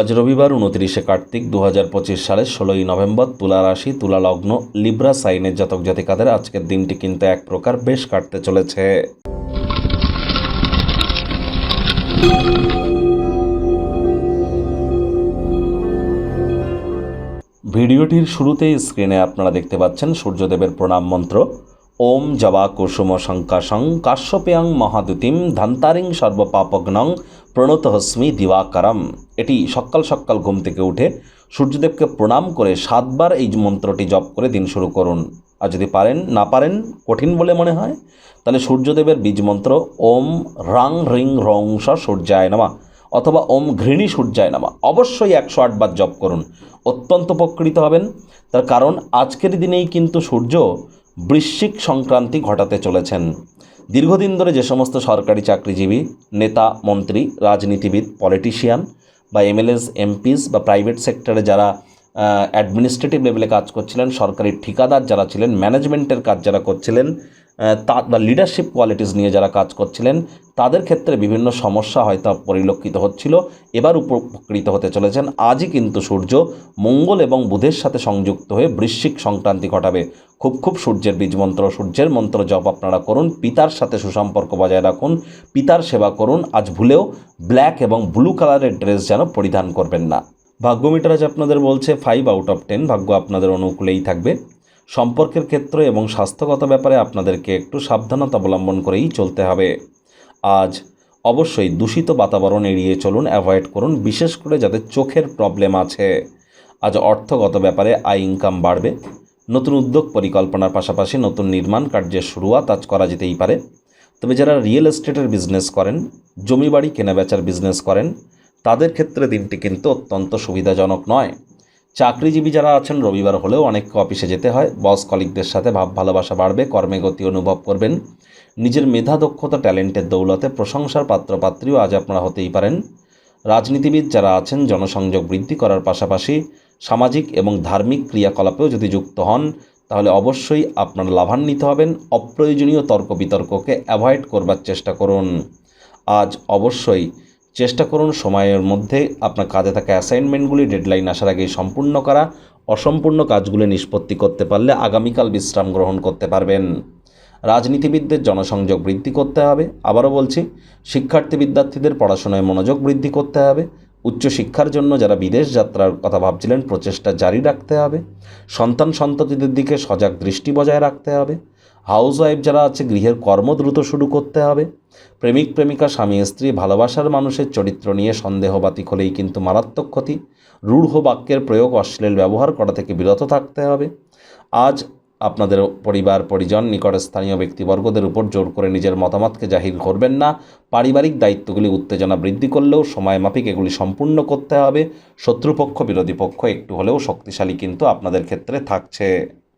আজ রবিবার উনত্রিশে কার্তিক দু হাজার পঁচিশ সালের ষোলোই নভেম্বর তুলা রাশি, তুলা লগ্ন, লিব্রা সাইনের জাতক জাতিকাদের আজকের দিনটি কিন্তু এক প্রকার বেশ কাটতে চলেছে। ভিডিওটির শুরুতেই স্ক্রিনে আপনারা দেখতে পাচ্ছেন সূর্যদেবের প্রণাম মন্ত্র। ওম জবা কুসুম শঙ্কাশং কাশ্যপেয়ং মহাদুতিম ধান্তারিং সর্বপাপগ্নং প্রণতহস্মি দিবাকারম। এটি সকাল সকাল ঘুম থেকে উঠে সূর্যদেবকে প্রণাম করে সাতবার এই মন্ত্রটি জপ করে দিন শুরু করুন। আর যদি পারেন, না পারেন, কঠিন বলে মনে হয়? তাহলে সূর্যদেবের বীজ মন্ত্র ওম রাং রিং রং স সূর্যায় নামা অথবা ওম ঘৃণী সূর্যায় নামা অবশ্যই একশো আটবার জপ করুন। অত্যন্ত উপকৃত হবেন। তার কারণ, আজকের দিনেই কিন্তু সূর্য বৃশ্চিক সংক্রান্তি ঘটাতে চলেছেন। দীর্ঘদিন ধরে যে সমস্ত সরকারি চাকরিজীবী, নেতা, মন্ত্রী, রাজনীতিবিদ, পলিটিশিয়ান বা এমএলএস, এমপিস বা প্রাইভেট সেক্টরে যারা অ্যাডমিনিস্ট্রেটিভ লেভেলে কাজ করছিলেন, সরকারি ঠিকাদার যারা ছিলেন ম্যানেজমেন্টের কাজ যারা করছিলেন আহ, তা বা লিডারশিপ কোয়ালিটিস নিয়ে যারা কাজ করছিলেন তাদের ক্ষেত্রে বিভিন্ন সমস্যা হয়তো পরিলক্ষিত হচ্ছিল এবার উপকৃত হতে চলেছেন। আজই কিন্তু সূর্য মঙ্গল এবং বুধের সাথে সংযুক্ত হয়ে বৃশ্চিক সংক্রান্তি ঘটাবে। খুব খুব সূর্যের বীজ মন্ত্র সূর্যের মন্ত্র জপ আপনারা করুন পিতার সাথে সুসম্পর্ক বজায় রাখুন পিতার সেবা করুন আজ ভুলেও ব্ল্যাক এবং ব্লু কালারের ড্রেস যেন পরিধান করবেন না। ভাগ্যমিটার আজ আপনাদের বলছে ফাইভ আউট অফ টেন ভাগ্য আপনাদের অনুকূলেই থাকবে। সম্পর্কের ক্ষেত্রে এবং স্বাস্থ্যগত ব্যাপারে আপনাদেরকে একটু সাবধানতা অবলম্বন করেই চলতে হবে। আজ অবশ্যই দূষিত বাতাবরণ এড়িয়ে চলুন, অ্যাভয়েড করুন, বিশেষ করে যাদের চোখের প্রবলেম আছে। আজ অর্থগত ব্যাপারে আয় ইনকাম বাড়বে। নতুন উদ্যোগ পরিকল্পনার পাশাপাশি নতুন নির্মাণ কার্যের শুরুয়াত আজ করা যেতেই পারে। তবে যারা রিয়েল এস্টেটের বিজনেস করেন জমি বাড়ি কেনাবেচার বিজনেস করেন, তাদের ক্ষেত্রে দিনটি কিন্তু অত্যন্ত সুবিধাজনক নয়। চাকরিজীবী যারা আছেন, রবিবার হলেও অনেককে অফিসে যেতে হয়। বস কলিগদের সাথে ভাব ভালোবাসা বাড়বে, কর্মে গতি অনুভব করবেন। নিজের মেধা, দক্ষতা, ট্যালেন্টের দৌলতে প্রশংসার পাত্রপাত্রীও আজ আপনারা হতেই পারেন। রাজনীতিবিদ যারা আছেন, জনসংযোগ বৃদ্ধি করার পাশাপাশি সামাজিক এবং ধার্মিক ক্রিয়াকলাপেও যদি যুক্ত হন, তাহলে অবশ্যই আপনারা লাভান্বিত হবেন। অপ্রয়োজনীয় তর্ক বিতর্ককে অ্যাভয়েড করবার চেষ্টা করুন। আজ অবশ্যই চেষ্টা করুন সময়ের মধ্যে আপনার কাজে থাকা অ্যাসাইনমেন্টগুলি ডেডলাইন আসার আগেই সম্পূর্ণ করা, অসম্পূর্ণ কাজগুলি নিষ্পত্তি করতে পারলে আগামীকাল বিশ্রাম গ্রহণ করতে পারবেন। রাজনীতিবিদদের জনসংযোগ বৃদ্ধি করতে হবে, আবারও বলছি, শিক্ষার্থী বিদ্যার্থীদের পড়াশোনায় মনোযোগ বৃদ্ধি করতে হবে, উচ্চশিক্ষার জন্য যারা বিদেশ যাত্রার কথা ভাবছিলেন প্রচেষ্টা জারি রাখতে হবে, সন্তান সন্ততিদের দিকে সজাগ দৃষ্টি বজায় রাখতে হবে হাউস ওয়াইফ যারা আছে, গৃহের কর্ম দ্রুত শুরু করতে হবে। প্রেমিক, প্রেমিকা, স্বামী, স্ত্রী, ভালোবাসার মানুষের চরিত্র নিয়ে সন্দেহবাতিক হলেই কিন্তু মারাত্মক ক্ষতি। রূঢ় বাক্যের প্রয়োগ অশ্লীল ব্যবহার করা থেকে বিরত থাকতে হবে। আজ আপনাদের পরিবার, পরিজন নিকটস্থানীয় ব্যক্তিবর্গদের উপর জোর করে নিজের মতামতকে জাহির করবেন না। পারিবারিক দায়িত্বগুলি উত্তেজনা বৃদ্ধি করলেও সময় মাফিক এগুলি সম্পূর্ণ করতে হবে। শত্রুপক্ষ, বিরোধী পক্ষ একটু হলেও শক্তিশালী কিন্তু আপনাদের ক্ষেত্রে থাকছে।